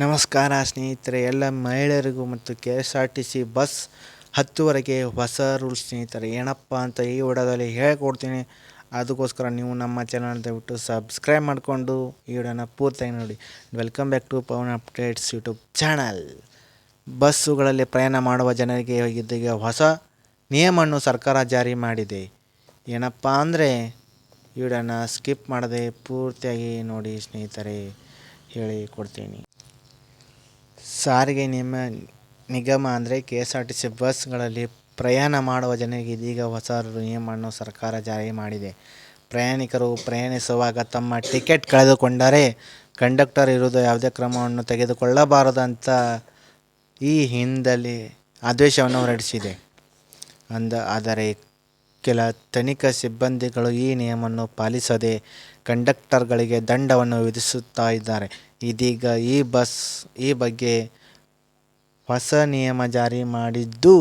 ನಮಸ್ಕಾರ ಸ್ನೇಹಿತರೆ, ಎಲ್ಲ ಮಹಿಳೆಯರಿಗೂ ಮತ್ತು K S R T C bus ಹತ್ತುವರೆಗೆ ಹೊಸ ರೂಲ್ಸ್ ಸ್ನೇಹಿತರೆ, ಏನಪ್ಪ ಅಂತ ಈ ವಿಡಿಯೋದಲ್ಲಿ ಹೇಳ್ಕೊಡ್ತೀನಿ. ಅದಕ್ಕೋಸ್ಕರ ನೀವು ನಮ್ಮ ಚಾನಲ್ ದಯವಿಟ್ಟು ಸಬ್ಸ್ಕ್ರೈಬ್ ಮಾಡಿಕೊಂಡು ಈ ವಿಡಿಯೋನ ಪೂರ್ತಿಯಾಗಿ ನೋಡಿ. Welcome back to Pavan updates YouTube channel. ಬಸ್ಸುಗಳಲ್ಲಿ ಪ್ರಯಾಣ ಮಾಡುವ ಜನರಿಗೆ ಇದೀಗ ಹೊಸ ನಿಯಮವನ್ನು ಸರ್ಕಾರ ಜಾರಿ ಮಾಡಿದೆ. ಏನಪ್ಪ ಅಂದರೆ, ಈ ವಿಡಿಯೋನ ಸ್ಕಿಪ್ ಮಾಡದೆ ಪೂರ್ತಿಯಾಗಿ ನೋಡಿ ಸ್ನೇಹಿತರೆ, ಹೇಳಿ ಕೊಡ್ತೀನಿ. ಸಾರಿಗೆ ನಿಯಮ ನಿಗಮ ಅಂದರೆ K S R T C ಬಸ್ಗಳಲ್ಲಿ ಪ್ರಯಾಣ ಮಾಡುವ ಜನರಿಗೆ ಇದೀಗ ಹೊಸ ನಿಯಮವನ್ನು ಸರ್ಕಾರ ಜಾರಿ ಮಾಡಿದೆ. ಪ್ರಯಾಣಿಕರು ಪ್ರಯಾಣಿಸುವಾಗ ತಮ್ಮ ಟಿಕೆಟ್ ಕಳೆದುಕೊಂಡರೆ ಕಂಡಕ್ಟರ್ ಇರುವುದು ಯಾವುದೇ ಕ್ರಮವನ್ನು ತೆಗೆದುಕೊಳ್ಳಬಾರದು ಅಂತ ಈ ಹಿಂದಲ್ಲಿ ಆದೇಶವನ್ನು ಹೊರಡಿಸಿದೆ. ಅಂದ, ಆದರೆ ಕೆಲ ತನಿಖಾ ಸಿಬ್ಬಂದಿಗಳು ಈ ನಿಯಮವನ್ನು ಪಾಲಿಸದೆ ಕಂಡಕ್ಟರ್ಗಳಿಗೆ ದಂಡವನ್ನು ವಿಧಿಸುತ್ತಾ ಇದ್ದಾರೆ. ಇದೀಗ ಈ ಬಸ್, ಈ ಬಗ್ಗೆ ಹೊಸ ನಿಯಮ ಜಾರಿ ಮಾಡಿದ್ದು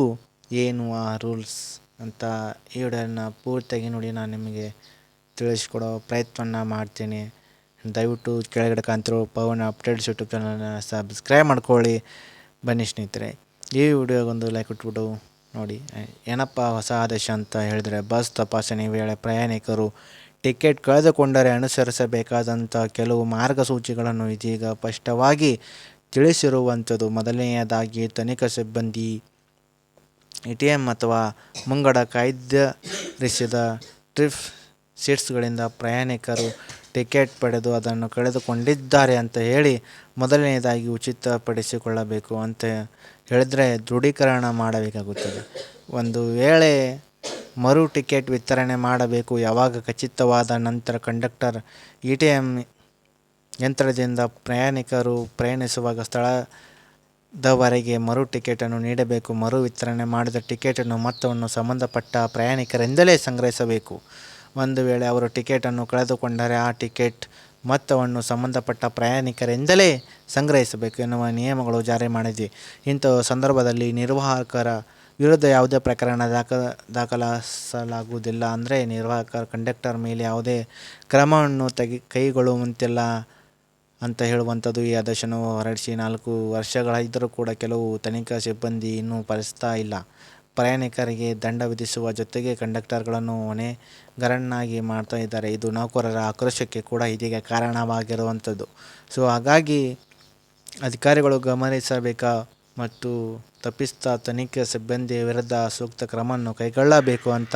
ಏನು ಆ ರೂಲ್ಸ್ ಅಂತ ಈ ವಿಡಿಯೋನ ಪೂರ್ತಿಯಾಗಿ ನೋಡಿ ನಾನು ನಿಮಗೆ ತಿಳಿಸ್ಕೊಡೋ ಪ್ರಯತ್ನವನ್ನು ಮಾಡ್ತೀನಿ. ದಯವಿಟ್ಟು ಕೆಳಗಡೆ ಕಾಂತಿರೋ ಪವನ್ ಅಪ್ಡೇಟ್ಸ್ ಯೂಟ್ಯೂಬ್ ಚಾನಲನ್ನು ಸಬ್ಸ್ಕ್ರೈಬ್ ಮಾಡ್ಕೊಳ್ಳಿ. ಬನ್ನಿ ಸ್ನೇಹಿತರೆ, ಈ ವಿಡಿಯೋಗೊಂದು ಲೈಕ್ ಇಟ್ಬಿಟ್ಟು ನೋಡಿ. ಏನಪ್ಪ ಹೊಸ ಆದೇಶ ಅಂತ ಹೇಳಿದರೆ, ಬಸ್ ತಪಾಸಣೆ ವೇಳೆ ಪ್ರಯಾಣಿಕರು ಟಿಕೆಟ್ ಕಳೆದುಕೊಂಡರೆ ಅನುಸರಿಸಬೇಕಾದಂಥ ಕೆಲವು ಮಾರ್ಗಸೂಚಿಗಳನ್ನು ಇದೀಗ ಸ್ಪಷ್ಟವಾಗಿ ತಿಳಿಸಿರುವಂಥದ್ದು. ಮೊದಲನೆಯದಾಗಿ ತನಿಖಾ ಸಿಬ್ಬಂದಿ ಎ ಟಿ ಎಂ ಅಥವಾ ಮುಂಗಡ ಕಾಯ್ದಿರಿಸಿದ ಟ್ರಿಫ್ ಸೀಟ್ಸ್ಗಳಿಂದ ಪ್ರಯಾಣಿಕರು ಟಿಕೆಟ್ ಪಡೆದು ಅದನ್ನು ಕಳೆದುಕೊಂಡಿದ್ದಾರೆ ಅಂತ ಹೇಳಿ ಮೊದಲನೆಯದಾಗಿ ಉಚಿತಪಡಿಸಿಕೊಳ್ಳಬೇಕು ಅಂತ ಹೇಳಿದರೆ ದೃಢೀಕರಣ ಮಾಡಬೇಕಾಗುತ್ತದೆ. ಒಂದು ವೇಳೆ ಮರು ಟಿಕೆಟ್ ವಿತರಣೆ ಮಾಡಬೇಕು. ಯಾವಾಗ ಖಚಿತವಾದ ನಂತರ ಕಂಡಕ್ಟರ್ ಇ ಟಿ ಎಂ ಯಂತ್ರದಿಂದ ಪ್ರಯಾಣಿಕರು ಪ್ರಯಾಣಿಸುವಾಗ ಸ್ಥಳದವರೆಗೆ ಮರು ಟಿಕೆಟನ್ನು ನೀಡಬೇಕು. ಮರು ವಿತರಣೆ ಮಾಡಿದ ಟಿಕೆಟನ್ನು ಮೊತ್ತವನ್ನು ಸಂಬಂಧಪಟ್ಟ ಪ್ರಯಾಣಿಕರಿಂದಲೇ ಸಂಗ್ರಹಿಸಬೇಕು. ಒಂದು ವೇಳೆ ಅವರು ಟಿಕೆಟನ್ನು ಕಳೆದುಕೊಂಡರೆ ಆ ಟಿಕೆಟ್ ಮೊತ್ತವನ್ನು ಸಂಬಂಧಪಟ್ಟ ಪ್ರಯಾಣಿಕರಿಂದಲೇ ಸಂಗ್ರಹಿಸಬೇಕು ಎನ್ನುವ ನಿಯಮಗಳು ಜಾರಿ ಮಾಡಿದೆ. ಇಂಥ ಸಂದರ್ಭದಲ್ಲಿ ನಿರ್ವಾಹಕರ ವಿರುದ್ಧ ಯಾವುದೇ ಪ್ರಕರಣ ದಾಖ ದಾಖಲಿಸಲಾಗುವುದಿಲ್ಲ ಅಂದರೆ ನಿರ್ವಾಹಕ ಕಂಡಕ್ಟರ್ ಮೇಲೆ ಯಾವುದೇ ಕ್ರಮವನ್ನು ತೆಗೆ, ಕೈಗೊಳ್ಳುವಂತಿಲ್ಲ ಅಂತ ಹೇಳುವಂಥದ್ದು ಈ ಆದೇಶವನ್ನು ಹೊರಡಿಸಿ ನಾಲ್ಕು ವರ್ಷಗಳಾದರೂ ಕೂಡ ಕೆಲವು ತನಿಖಾ ಸಿಬ್ಬಂದಿ ಇನ್ನೂ ಪರಿಸ್ತಾ ಇಲ್ಲ. ಪ್ರಯಾಣಿಕರಿಗೆ ದಂಡ ವಿಧಿಸುವ ಜೊತೆಗೆ ಕಂಡಕ್ಟರ್ಗಳನ್ನು ಹೊಣೆಗಾರನ್ನಾಗಿ ಮಾಡ್ತಾ ಇದ್ದಾರೆ. ಇದು ನೌಕರರ ಆಕ್ರೋಶಕ್ಕೆ ಕೂಡ ಇದೀಗ ಕಾರಣವಾಗಿರುವಂಥದ್ದು. ಸೊ ಹಾಗಾಗಿ ಅಧಿಕಾರಿಗಳು ಗಮನಿಸಬೇಕಾ ಮತ್ತು ತಪ್ಪಿಸ್ಥ ತನಿಖೆ ಸಿಬ್ಬಂದಿಯ ವಿರುದ್ಧ ಸೂಕ್ತ ಕ್ರಮವನ್ನು ಕೈಗೊಳ್ಳಬೇಕು ಅಂತ